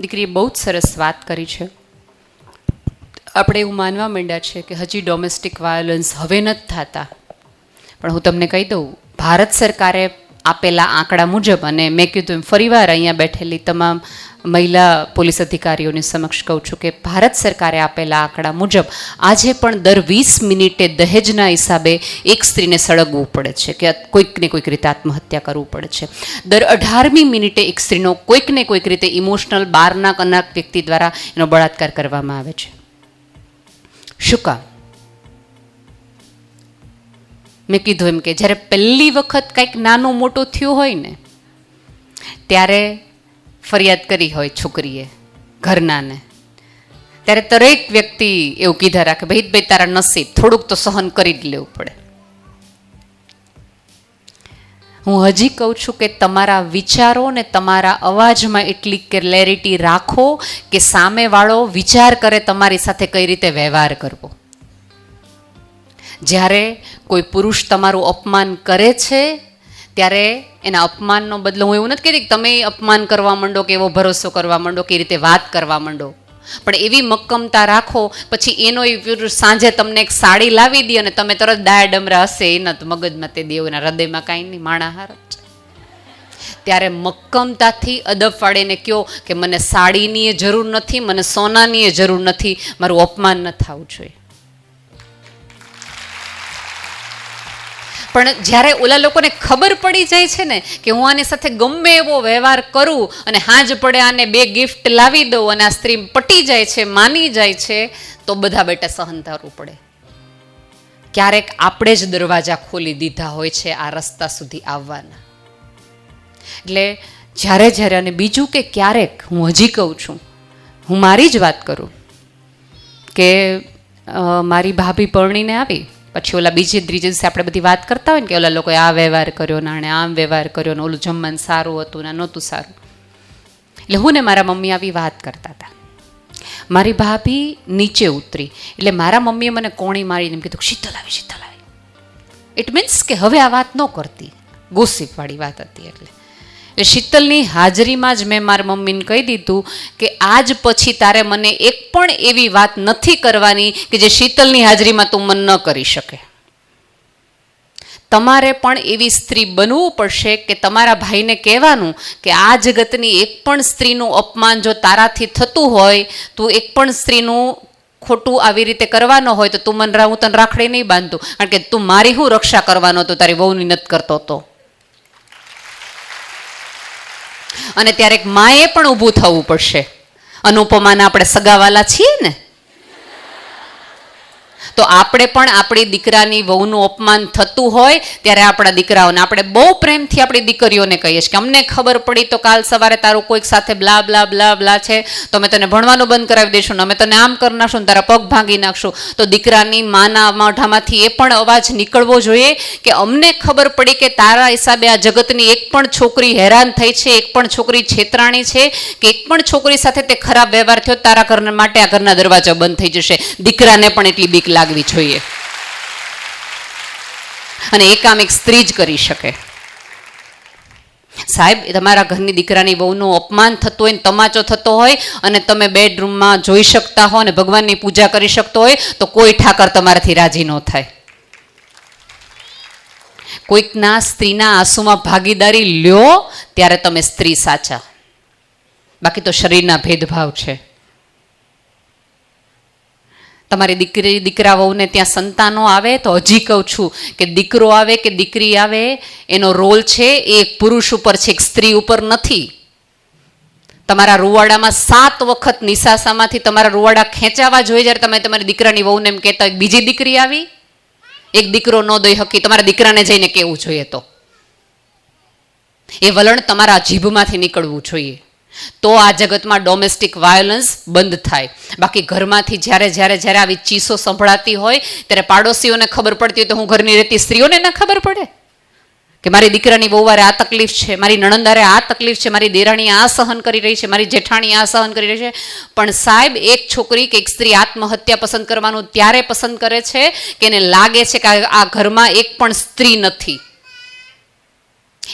દીકરીએ બહુ જ સરસ વાત કરી છે. આપણે એવું માનવા માંડ્યા છે કે હજી ડોમેસ્ટિક વાયોલન્સ હવે નથી થતા. પણ હું તમને કહી દઉં, ભારત સરકારે આપેલા આંકડા મુજબ અને મેં કીધું એમ ફરીવાર અહીંયા બેઠેલી તમામ મહિલા પોલીસ અધિકારીઓની સમક્ષ કહું છું કે ભારત સરકારે આપેલા આંકડા મુજબ આજે પણ દર વીસ મિનિટે દહેજના હિસાબે એક સ્ત્રીને સળગવું પડે છે કે કોઈકને કોઈક રીતે આત્મહત્યા કરવું પડે છે. દર અઢારમી મિનિટે એક સ્ત્રીનો કોઈકને કોઈક રીતે ઇમોશનલ બારના કનાક વ્યક્તિ દ્વારા એનો બળાત્કાર કરવામાં આવે છે. શું કામ? મેં કીધું એમ કે જ્યારે પહેલી વખત કંઈક નાનું મોટું થયું હોય ને, ત્યારે ફરિયાદ કરી હોય છોકરીએ, ઘરનાને. ત્યારે દરેક વ્યક્તિ એવું કીધા રાખે, ભાઈ ભાઈ તારા નસીબ, થોડુંક તો સહન કરી જ લેવું પડે. હું હજી કહું છું કે તમારા વિચારો ને તમારા અવાજમાં એટલી ક્લેરિટી રાખો કે સામેવાળો વિચાર કરે તમારી સાથે કઈ રીતે વ્યવહાર કરવો. જ્યારે કોઈ પુરુષ તમારું અપમાન કરે છે ત્યારે એના અપમાનનો બદલો હું એવું નથી કહેતી કે તમે અપમાન કરવા માંડો કે એવો ભરોસો કરવા માંડો કે એ રીતે વાત કરવા માંડો. પણ એવી મક્કમતા રાખો, પછી એનો એ સાંજે તમને એક સાડી લાવી દે અને તમે તરત ડાયા ડમરા હશે. એના તો મગજમાં તે દેવ, એના હૃદયમાં કાંઈ નહીં માણા હાર જ. ત્યારે મક્કમતાથી અદબ ફાળીને કહો કે મને સાડીની જરૂર નથી, મને સોનાની જરૂર નથી, મારું અપમાન ન થવું જોઈએ. પણ જ્યારે ઓલા લોકોને ખબર પડી જાય છે ને કે હું આની સાથે ગમે એવો વ્યવહાર કરું અને હાજ પડે આને બે ગિફ્ટ લાવી દઉં અને આ સ્ત્રી પટી જાય છે, માની જાય છે, તો બધા બેટા સહન કરવું પડે. ક્યારેક આપણે જ દરવાજા ખોલી દીધા હોય છે આ રસ્તા સુધી આવવાના. એટલે જ્યારે જ્યારે અને બીજું કે ક્યારેક હું હજી કહું છું, હું મારી જ વાત કરું કે મારી ભાભી પરણીને આવી પછી ઓલા બીજી ત્રીજે દિવસે આપણે બધી વાત કરતા હોય ને કે ઓલા લોકોએ આ વ્યવહાર કર્યો ને આણે આમ વ્યવહાર કર્યો ને ઓલું જમવાનું સારું હતું ને નહોતું સારું. એટલે હું ને મારા મમ્મી આવી વાત કરતા હતા. મારી ભાભી નીચે ઉતરી. એટલે મારા મમ્મીએ મને કોણી મારીને એમ કીધું શીતલ આવી શીતલ આવી. ઇટ મીન્સ કે હવે આ વાત ન કરતી. ગોસીપવાળી વાત હતી એટલે. એટલે શીતલની હાજરીમાં જ મેં મારા મમ્મીને કહી દીધું કે આજ પછી તારે મને એક પણ એવી વાત નથી કરવાની કે જે શીતલની હાજરીમાં તું મન ન કરી શકે. તમારે પણ એવી સ્ત્રી બનવું પડશે કે તમારા ભાઈને કહેવાનું કે આ જગતની એક પણ સ્ત્રીનું અપમાન જો તારાથી થતું હોય, તું એક પણ સ્ત્રીનું ખોટું આવી રીતે કરવાનો હોય તો તું મન હું તને રાખડી નહીં બાંધતું. કારણ કે તું મારી હું રક્ષા કરવાનો હતો, તારી વહુની નથી કરતો હતો અને ત્યારે એક માએ પણ ઊભું થવું પડશે. અનુપમાના આપણે સગાવાલા છીએ ને? તો આપણે પણ આપણી દીકરાની વહુનું અપમાન થતું હોય ત્યારે આપણા દીકરાઓને, આપણે બહુ પ્રેમથી આપણી દીકરીઓને કહીએ છીએ કે અમને ખબર પડી તો કાલ સવારે તારું કોઈક સાથે બ્લા બ્લા બ્લા બ્લા છે, તો અમે તને ભણવાનું બંધ કરાવી દઈશું ને અમે તને આમ કરી નાખશું ને તારા પગ ભાંગી નાખશું. તો દીકરાની માના મોઢામાંથી એ પણ અવાજ નીકળવો જોઈએ કે અમને ખબર પડી કે તારા હિસાબે આ જગતની એક પણ છોકરી હેરાન થઈ છે, એક પણ છોકરી છેતરાણી છે, કે એક પણ છોકરી સાથે તે ખરાબ વ્યવહાર થયો, તારા ઘર માટે આ ઘરના દરવાજા બંધ થઈ જશે. દીકરાને પણ એટલી બીક લાગવી જોઈએ. અને એ કામ એક સ્ત્રી જ કરી શકે. સાહેબ તમારા ઘરની દીકરાની બહુનું અપમાન થતું હોય તમાચો થતો હોય અને તમે બેડરૂમમાં જોઈ શકતા હો અને ભગવાનની પૂજા કરી શકતો હોય, તો કોઈ ઠાકર તમારાથી રાજી ન થાય. કોઈકના સ્ત્રીના આંસુમાં ભાગીદારી લ્યો, ત્યારે તમે સ્ત્રી સાચા. બાકી તો શરીરના ભેદભાવ છે. તમારી દીકરી દીકરા વહુને ત્યાં સંતાનો આવે તો હજી કહું છું કે દીકરો આવે કે દીકરી આવે એનો રોલ છે એ એક પુરુષ ઉપર છે એક સ્ત્રી ઉપર નથી. તમારા રૂવાડામાં સાત વખત નિશાસામાંથી તમારા રૂવાડા ખેંચાવા જોઈએ જ્યારે તમે તમારી દીકરાની વહુને એમ કહેતા હોય, બીજી દીકરી આવી? એક દીકરો ન દઈ હકી તમારા દીકરાને જઈને કહેવું જોઈએ તો. એ વલણ તમારા જીભમાંથી નીકળવું જોઈએ. તો આ જગતમાં ડોમેસ્ટિક વાયોલન્સ બંધ થાય. બાકી ઘરમાંથી જ્યારે જ્યારે જ્યારે આવી ચીસો સંભળાતી હોય, ત્યારે પાડોશીઓને ખબર પડતી હોય તો હું ઘરની રહેતી સ્ત્રીઓને ના ખબર પડે. કે મારી દીકરાની વહુવારે આ તકલીફ છે, મારી નણંદારે આ તકલીફ છે, મારી દેરાણી આ સહન કરી રહી છે, મારી જેઠાણી આ સહન કરી રહી છે. પણ સાહેબ, એક છોકરી કે એક સ્ત્રી આત્મહત્યા પસંદ કરવાનું ત્યારે પસંદ કરે છે કે એને લાગે છે કે આ ઘરમાં એક પણ સ્ત્રી નથી.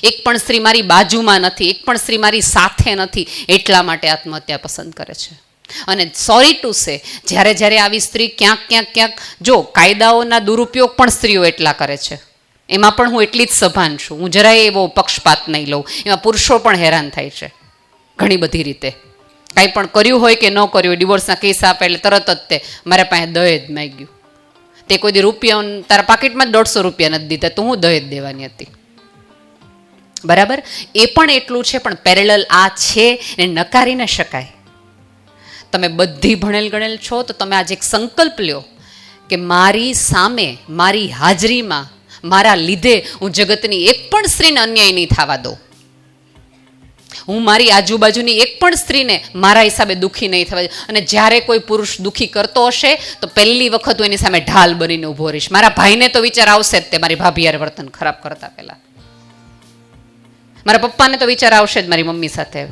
એક પણ સ્ત્રી મારી બાજુમાં નથી, એક પણ સ્ત્રી મારી સાથે નથી, એટલા માટે આત્મહત્યા પસંદ કરે છે. અને સોરી ટુ સે જ્યારે જ્યારે આવી સ્ત્રી ક્યાંક ક્યાંક ક્યાંક, જો કાયદાઓના દુરુપયોગ પણ સ્ત્રીઓ એટલા કરે છે. એમાં પણ હું એટલી જ સભાન છું. હું જરાય એવો પક્ષપાત નહીં લઉં. એમાં પુરુષો પણ હેરાન થાય છે. ઘણી બધી રીતે. કાંઈ પણ કર્યું હોય કે ન કર્યું હોય ડિવોર્સના કેસ આપે એટલે તરત જ તે મારા પાસે દહેજ માંગ્યું. તે કોઈ રૂપિયા તારા પાકીટમાં જ દોઢસો રૂપિયા નથી દીધા, તો હું દહેજ દેવાની હતી. બરાબર? એ પણ એટલું છે, પણ પેરેલલ આ છે એ નકારી ન શકાય. તમે બધી ભણેલ ગણેલ છો, તો તમે આજે એક સંકલ્પ લ્યો કે મારી સામે, મારી હાજરીમાં, મારા લીધે હું જગતની એક પણ સ્ત્રીને અન્યાય નહીં થવા દઉં. હું મારી આજુબાજુની એક પણ સ્ત્રીને મારા હિસાબે દુઃખી નહીં થવા. અને જ્યારે કોઈ પુરુષ દુઃખી કરતો હશે, તો પહેલી વખત હું એની સામે ઢાલ બનીને ઊભો રહીશ. મારા ભાઈને તો વિચાર આવશે જ તે, મારી ભાભીયાર વર્તન ખરાબ કરતા પહેલા. મારા પપ્પાને તો વિચાર આવશે જ મારી મમ્મી સાથે.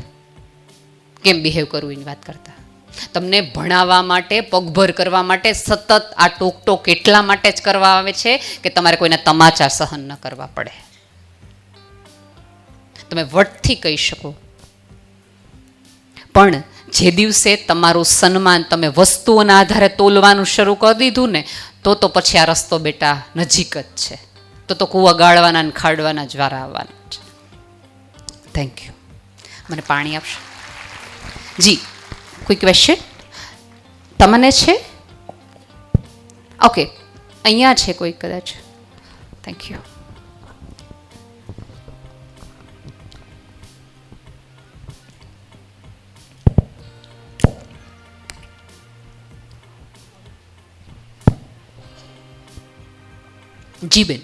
કેમ બિહેવ કરવું એની વાત કરતા? તમને ભણાવવા માટે, પગભર કરવા માટે સતત આ ટોક ટોક એટલા માટે જ કરવા આવે છે કે તમારે કોઈને તમાચા સહન ન કરવા પડે. તમે વટથી કહી શકો. પણ જે દિવસે તમારું સન્માન તમે વસ્તુઓના આધારે તોલવાનું શરૂ કરી દીધું ને, તો તો પછી આ રસ્તો બેટા નજીક જ છે. તો તો કૂવા ગાળવાના ખાડવાના જ વારા આવવાના. થેન્ક યુ મને પાણી આપશો? જી કોઈ ક્વેશ્ચન તમને છે? ઓકે અહીંયા છે કોઈ કદાચ. થેન્ક યુ જી બેન.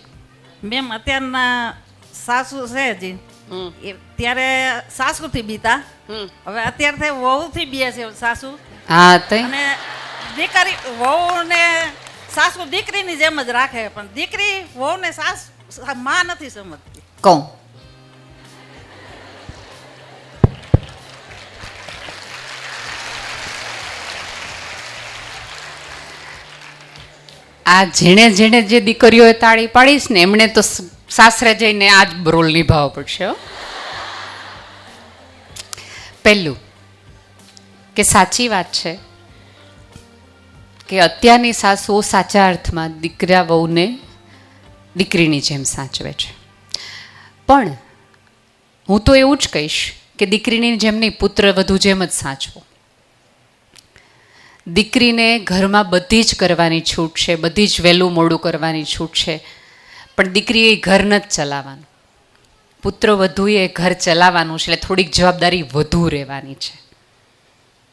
મેમ, અત્યારના સાસુ છે હજી એ ત્યારે સાસુથી બીતા. હવે અત્યારે થઈ વહુ વહુથી બીએ છે સાસુ. હા તે અને દીકરી વહુ ને સાસુ દીકરીની જેમ જ રાખે પણ દીકરી વહુ ને સાસમાં નથી સમજતી. કહું. આ જેણે જેણે જે દીકરીઓએ તાળી પાડીશ ને, એમણે તો સાસરે જઈને આ જ રોલ નિભાવવો પડશે. પહેલું, કે સાચી વાત છે કે અત્યારની સાસુઓ સાચા અર્થમાં દીકરા વહુને દીકરીની જેમ સાચવે છે પણ હું તો એવું જ કહીશ કે દીકરીની જેમ નહીં, પુત્ર વધુ જેમ જ સાચવો દીકરીને ઘરમાં બધી જ કરવાની છૂટ છે, બધી જ વહેલું મોડું કરવાની છૂટ છે. પણ દીકરીએ ઘર નથી ચલાવવાનું. પુત્ર વધુએ ઘર ચલાવવાનું છે, એટલે થોડીક જવાબદારી વધુ રહેવાની છે.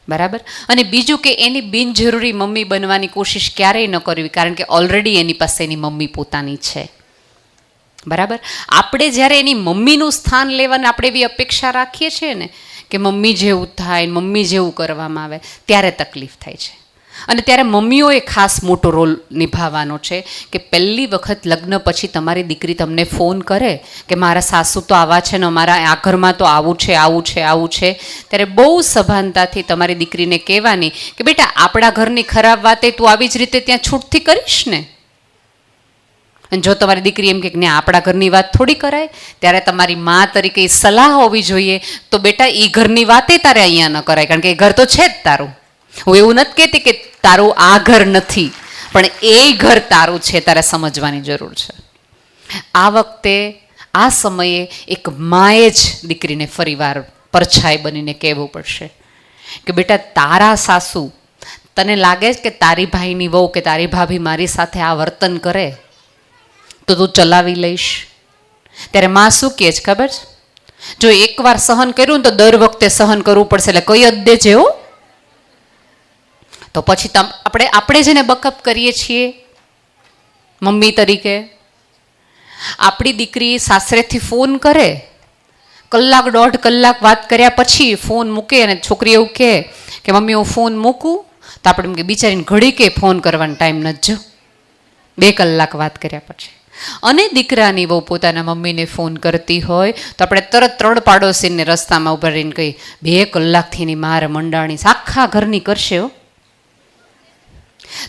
બરાબર? અને બીજું કે એની બિનજરૂરી મમ્મી બનવાની કોશિશ ક્યારેય ન કરવી, કારણ કે ઓલરેડી એની પાસે એની મમ્મી પોતાની છે. બરાબર? આપણે જ્યારે એની મમ્મીનું સ્થાન લેવાની આપણે એવી અપેક્ષા રાખીએ છીએ ને કે મમ્મી જેવું થાય મમ્મી જેવું કરવામાં આવે, ત્યારે તકલીફ થાય છે. અને ત્યારે મમ્મીઓએ ખાસ મોટો રોલ નિભાવવાનો છે કે પહેલી વખત લગ્ન પછી તમારી દીકરી તમને ફોન કરે કે મારા સાસુ તો આવા છે ને અમારા આ ઘરમાં તો આવું છે આવું છે આવું છે, ત્યારે બહુ સભાનતાથી તમારી દીકરીને કહેવાની કે બેટા, આપણા ઘરની ખરાબ વાતે તું આવી જ રીતે ત્યાં છૂટથી કરીશ ને? અને જો તમારી દીકરી એમ કે ને આપણા ઘરની વાત થોડી કરાય, ત્યારે તમારી મા તરીકે એ સલાહ હોવી જોઈએ, તો બેટા એ ઘરની વાતે તારે અહીંયા ન કરાય, કારણ કે એ ઘર તો છે જ તારું. હું એવું નથી કહેતી કે તારું આ ઘર નથી, પણ એ ઘર તારું છે તારે સમજવાની જરૂર છે. આ વખતે, આ સમયે એક માએ જ દીકરીને ફરીવાર પરછાઈ બનીને કહેવું પડશે કે, બેટા, તારા સાસુ, તને લાગે છે કે તારી ભાઈની વહુ કે તારી ભાભી મારી સાથે આ વર્તન કરે? તો તું ચલાવી લઈશ. ત્યારે માં શું કહે છે ખબર છે? જો એકવાર સહન કર્યું ને તો દર વખતે સહન કરવું પડશે એટલે કઈ અદ્દે જેવું? તો પછી તમ, આપણે આપણે જેને બકઅપ કરીએ છીએ, મમ્મી તરીકે, આપણી દીકરી સાસરેથી ફોન કરે, કલાક દોઢ કલાક વાત કર્યા પછી ફોન મૂકે અને છોકરી એવું કહે કે, મમ્મી, હું ફોન મૂકું? તો આપણે એમ કે, બિચારીને ઘડી કે ફોન કરવાનો ટાઈમ નથી જો. બે કલાક વાત કર્યા પછી. અને દીકરાની બહુ પોતાના મમ્મીને ફોન કરતી હોય, તો આપણે તરત ત્રણ પાડોશીને રસ્તામાં ઊભા રહીને કહી બે કલાકથી એની માર મંડાણી. આખા ઘરની કરશે હો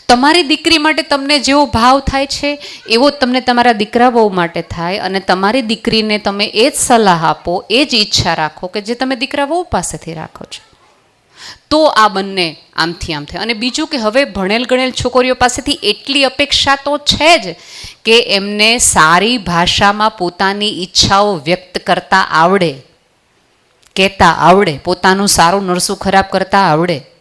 તમારી દીકરી માટે તમને જેવો ભાવ થાય છે, એવો તમને તમારા દીકરા બહુ માટે થાય, અને તમારી દીકરીને તમે એ જ સલાહ આપો, એ જ ઈચ્છા રાખો કે જે તમે દીકરા બહુ પાસેથી રાખો છો તો આ બંને આમથી આમ થાય. અને બીજું કે હવે ભણેલ ગણેલ છોકરીઓ પાસેથી એટલી અપેક્ષા તો છે જ કે એમને સારી ભાષામાં પોતાની ઈચ્છાઓ વ્યક્ત કરતા આવડે, કહેતા આવડે, પોતાનું સારું નરસું ખરાબ કરતા આવડે.